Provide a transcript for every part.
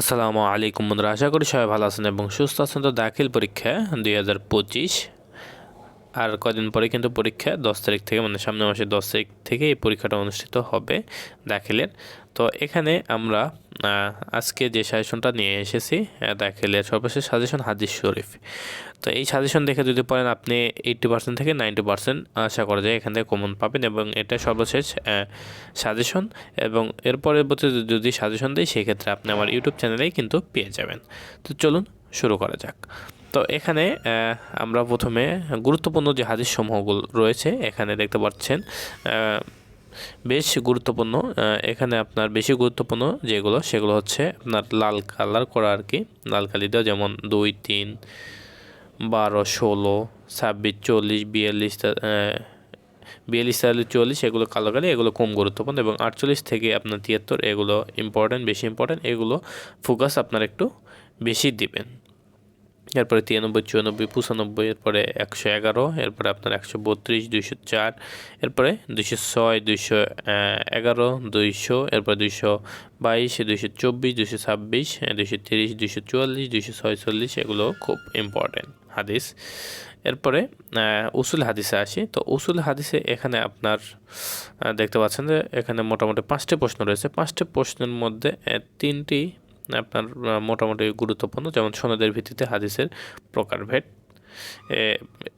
আসসালামু আলাইকুম বন্ধুরা, আশা করি সবাই ভালো আছেন এবং সুস্থ আছেন। তো দাখিল পরীক্ষা দুই হাজার পঁচিশ, আর কদিন পরে কিন্তু পরীক্ষা, দশ তারিখ থেকে মানে সামনের মাসে দশ তারিখ থেকে এই পরীক্ষাটা অনুষ্ঠিত হবে দাখিলের। তো এখানে আমরা আজকে যে সাজেশনটা নিয়ে এসেছি দাখিলের সর্বশেষ সাজেশন হাদিস শরীফ। তো এই সাজেশন দেখে যদি পড়েন, আপনি এইট্টি পার্সেন্ট থেকে নাইনটি পার্সেন্ট আশা করা যায় এখান থেকে কমন পাবেন এবং এটা সর্বশেষ সাজেশন এবং এর পরবর্তী যদি সাজেশন দেয় সেক্ষেত্রে আপনি আমার ইউটিউব চ্যানেলেই কিন্তু পেয়ে যাবেন। তো চলুন শুরু করা যাক। তো এখানে আমরা প্রথমে গুরুত্বপূর্ণ যে হাদিস সমূহগুলো রয়েছে, এখানে দেখতে পাচ্ছেন বেশ গুরুত্বপূর্ণ এখানে আপনার বেশি গুরুত্বপূর্ণ যেগুলো, সেগুলো হচ্ছে আপনার লাল কালার করা আর কি। লাল কালি দেওয়া যেমন দুই, তিন, বারো, ষোলো, ছাব্বিশ, চল্লিশ, বিয়াল্লিশ বিয়াল্লিশ তাল্লিশ চল্লিশ, এগুলো কালো কালি, এগুলো কম গুরুত্বপূর্ণ এবং আটচল্লিশ থেকে আপনার তিয়াত্তর, এগুলো ইম্পর্ট্যান্ট বেশি ইম্পর্ট্যান্ট এগুলো ফোকাস আপনার একটু বেশি দিবেন। এরপরে তিরানব্বই, চুরানব্বই, পঁচানব্বই, এরপরে একশো এগারো, এরপরে আপনার একশো বত্রিশ, দুইশো চার, এরপরে দুইশো ছয়, দুইশো এগারো, দুইশো, এরপরে দুইশো বাইশ, দুইশো চব্বিশ, দুইশো ছাব্বিশ, দুইশো তিরিশ, দুইশো চুয়াল্লিশ, দুইশো ছয়চল্লিশ, এগুলো খুব ইম্পর্টেন্ট হাদিস। এরপরে উসুল হাদিসে আসি। তো উসুল হাদিসে এখানে আপনার দেখতে পাচ্ছেন যে এখানে মোটামুটি পাঁচটি প্রশ্ন রয়েছে। পাঁচটি প্রশ্নের মধ্যে তিনটি আপনার মোটামুটি গুরুত্বপূর্ণ, যেমন সনদের ভিত্তিতে হাদিসের প্রকারভেদ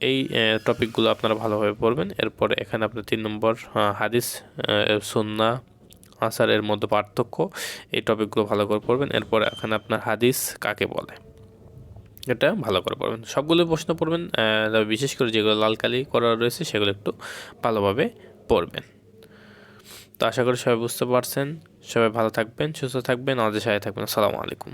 এই টপিকগুলো আপনারা ভালোভাবে পড়বেন। এরপরে এখানে আপনার তিন নম্বর হাদিস সুন্না, আসারের মধ্যে পার্থক্য, এই টপিকগুলো ভালো করে পড়বেন। এরপরে এখানে আপনার হাদিস কাকে বলে? এটা ভালো করে পড়বেন। সবগুলো প্রশ্ন পড়বেন বিশেষ করে যেগুলো লাল কালি করা রয়েছে, সেগুলো একটু ভালোভাবে পড়বেন। তো আশা করি সবাই বুঝতে পারছেন। সবাই ভালো থাকবেন সুস্থ থাকবেন আমাদের সাথে থাকবেন। আসসালামু আলাইকুম।